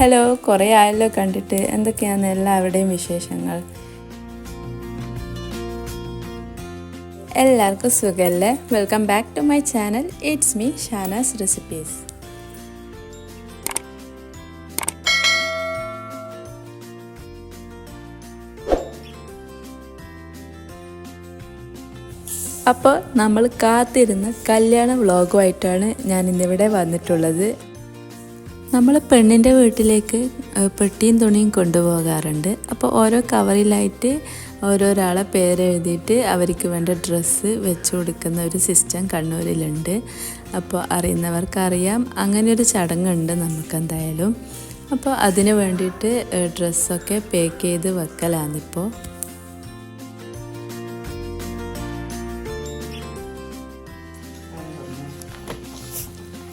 Hello കുറേ ആയല്ലോ കണ്ടിട്ട്. എന്തൊക്കെയാണ് എല്ലാവരുടെയും വിശേഷങ്ങൾ? എല്ലാവർക്കും സുഖമല്ലേ welcome back to my channel it's me Shanas recipes അപ്പോൾ നമ്മൾ കാത്തിരുന്ന കല്യാണ വ്ളോഗുമായിട്ടാണ് ഞാൻ ഇന്നിവിടെ വന്നിട്ടുള്ളത്. നമ്മൾ പെണ്ണിന്റെ വീട്ടിലേക്ക് പെട്ടിയും തുണിയും കൊണ്ടുപോകാറുണ്ട്. അപ്പോൾ ഓരോ കവറിലായിട്ട് ഓരോരാളെ പേരെഴുതിയിട്ട് അവർക്ക് വേണ്ട ഡ്രസ്സ് വെച്ചു കൊടുക്കുന്ന ഒരു സിസ്റ്റം കണ്ണൂരിലുണ്ട്. അപ്പോൾ അറിയുന്നവർക്കറിയാം. അങ്ങനെ ഒരു ചടങ്ങുണ്ട് നമുക്കെന്തായാലും. അപ്പോൾ അതിന് വേണ്ടിയിട്ട് ഡ്രസ്സൊക്കെ പാക്ക് ചെയ്ത് വെക്കലാണിപ്പോൾ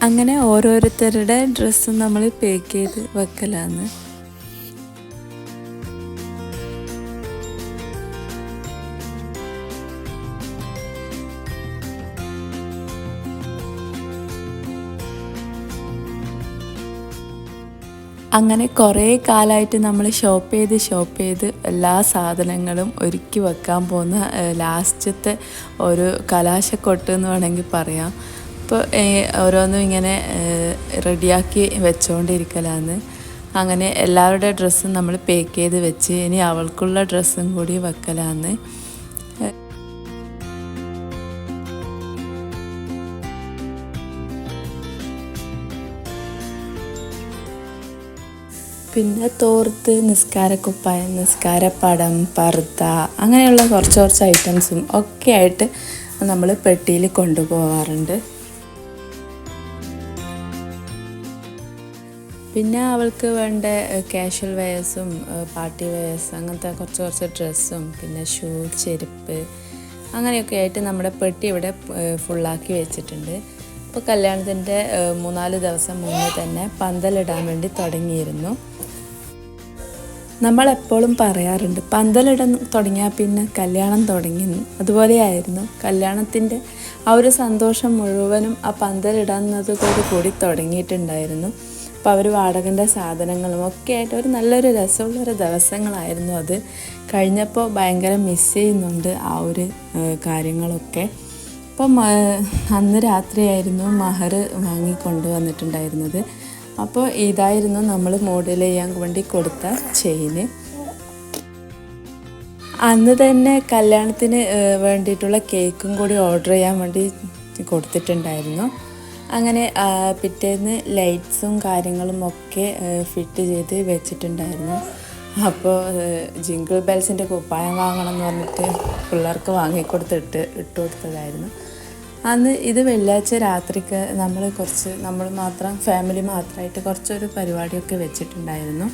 അങ്ങനെ ഓരോരുത്തരുടെ ഡ്രസ്സ് നമ്മൾ പേക്ക് ചെയ്ത് വെക്കലാണ്. അങ്ങനെ കുറേ കാലമായിട്ട് നമ്മൾ ഷോപ്പ് ചെയ്ത് ഷോപ്പ് ചെയ്ത് എല്ലാ സാധനങ്ങളും ഒരുക്കി വെക്കാൻ പോകുന്ന ലാസ്റ്റത്തെ ഒരു കലാശക്കൊട്ട് എന്ന് വേണമെങ്കിൽ പറയാം. ഇപ്പോൾ ഓരോന്നും ഇങ്ങനെ റെഡിയാക്കി വെച്ചുകൊണ്ടിരിക്കലാന്ന് അങ്ങനെ എല്ലാവരുടെ ഡ്രസ്സും നമ്മൾ പേക്ക് ചെയ്ത് വെച്ച് ഇനി അവൾക്കുള്ള ഡ്രസ്സും കൂടി വെക്കലാന്ന്. പിന്നെ തോർത്ത് നിസ്കാരക്കുപ്പായം നിസ്കാരപ്പടം പർദ്ദ അങ്ങനെയുള്ള കുറച്ച് കുറച്ച് ഐറ്റംസും ഒക്കെ ആയിട്ട് നമ്മൾ പെട്ടിയിൽ കൊണ്ടുപോകാറുണ്ട് പിന്നെ അവൾക്ക് വേണ്ട കാഷ്വൽ വെയേഴ്സും പാർട്ടി വെയേഴ്സ് അങ്ങനത്തെ കുറച്ച് കുറച്ച് ഡ്രസ്സും പിന്നെ ഷൂ ചെരുപ്പ് അങ്ങനെയൊക്കെ ആയിട്ട് നമ്മുടെ പെട്ടി ഇവിടെ ഫുള്ളാക്കി വെച്ചിട്ടുണ്ട്. അപ്പോൾ കല്യാണത്തിന്റെ മൂന്നാൽ ദിവസം മുന്നേ തന്നെ പന്തലിടാൻ വേണ്ടി തുടങ്ങിയിരുന്നു. നമ്മളെപ്പോഴും പറയാറുണ്ട് പന്തലിടം തുടങ്ങിയാൽ പിന്നെ കല്യാണം തുടങ്ങി. അതുപോലെയായിരുന്നു കല്യാണത്തിന്റെ ആ ഒരു സന്തോഷം മുഴുവനും ആ പന്തലിടുന്നതോടു കൂടി തുടങ്ങിയിട്ടുണ്ടായിരുന്നു. അപ്പോൾ അവർ വാടകന്റെ സാധനങ്ങളും ഒക്കെ ആയിട്ട് ഒരു നല്ലൊരു രസമുള്ളൊരു ദിവസങ്ങളായിരുന്നു അത്. കഴിഞ്ഞപ്പോൾ ഭയങ്കര മിസ് ചെയ്യുന്നുണ്ട് ആ ഒരു കാര്യങ്ങളൊക്കെ. അപ്പം അന്ന് രാത്രിയായിരുന്നു മഹർ വാങ്ങി കൊണ്ടുവന്നിട്ടുണ്ടായിരുന്നത് അപ്പോൾ ഇതായിരുന്നു നമ്മൾ മോഡൽ ചെയ്യാൻ വേണ്ടി കൊടുത്ത ചെയിന്. അന്ന് തന്നെ കല്യാണത്തിന് വേണ്ടിയിട്ടുള്ള കേക്കും കൂടി ഓർഡർ ചെയ്യാൻ വേണ്ടി കൊടുത്തിട്ടുണ്ടായിരുന്നു. അങ്ങനെ പിറ്റേന്ന് ലൈറ്റ്സും കാര്യങ്ങളും ഒക്കെ ഫിറ്റ് ചെയ്ത് വെച്ചിട്ടുണ്ടായിരുന്നു. അപ്പോൾ ജിങ്കിൾ ബെൽസിന്റെ കുപ്പായം വാങ്ങണം എന്ന് പറഞ്ഞിട്ട് പിള്ളേർക്ക് വാങ്ങിക്കൊടുത്തിട്ട് ഇട്ട് കൊടുത്തതായിരുന്നു. അന്ന് ഇത് വെള്ളിയാഴ്ച രാത്രിക്ക് നമ്മൾ കുറച്ച് നമ്മൾ മാത്രം ഫാമിലി മാത്രമായിട്ട് കുറച്ചൊരു പരിപാടിയൊക്കെ വെച്ചിട്ടുണ്ടായിരുന്നു.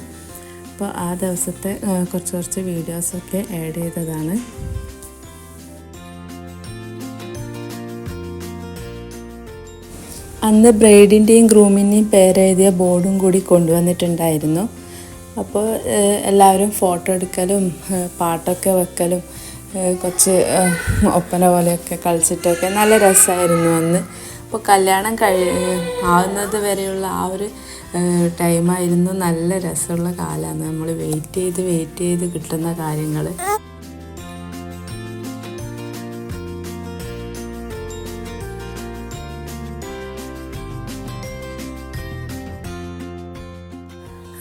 അപ്പോൾ ആ ദിവസത്തെ കുറച്ച് കുറച്ച് വീഡിയോസൊക്കെ ആഡ് ചെയ്തതാണ്. അന്ന് ബ്രൈഡിന്റെയും ഗ്രൂമിന്റെയും പേരെഴുതിയ ബോർഡും കൂടി കൊണ്ടുവന്നിട്ടുണ്ടായിരുന്നു. അപ്പോൾ എല്ലാവരും ഫോട്ടോ എടുക്കലും പാട്ടൊക്കെ വെക്കലും കുറച്ച് ഒപ്പന പോലെയൊക്കെ കളിച്ചിട്ടൊക്കെ നല്ല രസമായിരുന്നു അന്ന്. അപ്പോൾ കല്യാണം കഴി ആവുന്നത് വരെയുള്ള ആ ഒരു ടൈമായിരുന്നു നല്ല രസമുള്ള കാലമാണ്. നമ്മൾ വെയിറ്റ് ചെയ്ത് വെയിറ്റ് ചെയ്ത് കിട്ടുന്ന കാര്യങ്ങൾ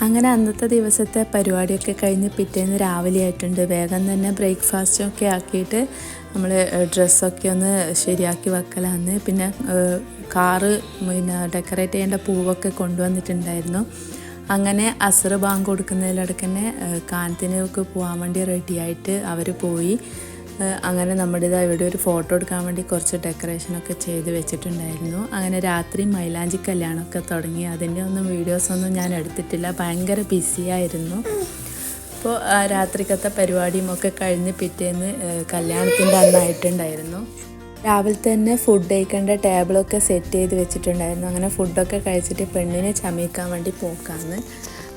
അങ്ങനെ അന്നത്തെ ദിവസത്തെ പരിപാടിയൊക്കെ കഴിഞ്ഞ് പിറ്റേന്ന് രാവിലെ ആയിട്ടുണ്ട് വേഗം തന്നെ ബ്രേക്ക്ഫാസ്റ്റും ഒക്കെ ആക്കിയിട്ട് നമ്മൾ ഡ്രസ്സൊക്കെ ഒന്ന് ശരിയാക്കി വെക്കലാന്ന്. പിന്നെ കാറ് പിന്നെ ഡെക്കറേറ്റ് ചെയ്യേണ്ട പൂവൊക്കെ കൊണ്ടുവന്നിട്ടുണ്ടായിരുന്നു. അങ്ങനെ അസറ് ബാങ്ക് കൊടുക്കുന്നതിലടക്കന്നെ കാനത്തിനൊക്കെ പോകാൻ വേണ്ടി റെഡിയായിട്ട് അവർ പോയി. ഏഹ് നമ്മുടെ ഇതാ ഇവിടെ ഒരു ഫോട്ടോ എടുക്കാൻ വേണ്ടി കുറച്ച് ഡെക്കറേഷനൊക്കെ ചെയ്ത് വെച്ചിട്ടുണ്ടായിരുന്നു. അങ്ങനെ രാത്രി മൈലാഞ്ചി കല്യാണമൊക്കെ തുടങ്ങി. അതിന്റെ ഒന്നും വീഡിയോസൊന്നും ഞാൻ എടുത്തിട്ടില്ല. ഭയങ്കര ബിസിയായിരുന്നു അപ്പോൾ രാത്രിക്കത്തെ പരിപാടിയും ഒക്കെ കഴിഞ്ഞ് പിറ്റേന്ന് കല്യാണത്തിന്റെ അന്നായിട്ടുണ്ടായിരുന്നു. രാവിലെ തന്നെ ഫുഡ് കഴിക്കേണ്ട ടേബിളൊക്കെ സെറ്റ് ചെയ്ത് വെച്ചിട്ടുണ്ടായിരുന്നു. അങ്ങനെ ഫുഡൊക്കെ കഴിച്ചിട്ട് പെണ്ണിനെ ചമയിക്കാൻ വേണ്ടി പോക്കാന്ന്.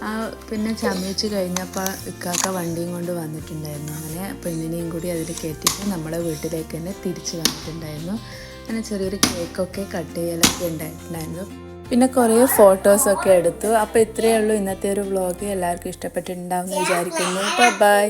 ആ പിന്നെ ചമയിച്ച് കഴിഞ്ഞപ്പോൾ ഇക്കാക്ക വണ്ടിയും കൊണ്ട് വന്നിട്ടുണ്ടായിരുന്നു. അങ്ങനെ പെണ്ണിനെയും കൂടി അതിൽ കയറ്റിയിട്ട് നമ്മുടെ വീട്ടിലേക്ക് തന്നെ തിരിച്ച് വന്നിട്ടുണ്ടായിരുന്നു. അങ്ങനെ ചെറിയൊരു കേക്കൊക്കെ കട്ട് ചെയ്യലൊക്കെ ഉണ്ടായിട്ടുണ്ടായിരുന്നു. പിന്നെ കുറേ ഫോട്ടോസൊക്കെ എടുത്തു. അപ്പോൾ ഇത്രയേ ഉള്ളൂ ഇന്നത്തെ ഒരു വ്ളോഗ് എല്ലാവർക്കും ഇഷ്ടപ്പെട്ടിട്ടുണ്ടാവും എന്ന് വിചാരിക്കുന്നു. ബൈ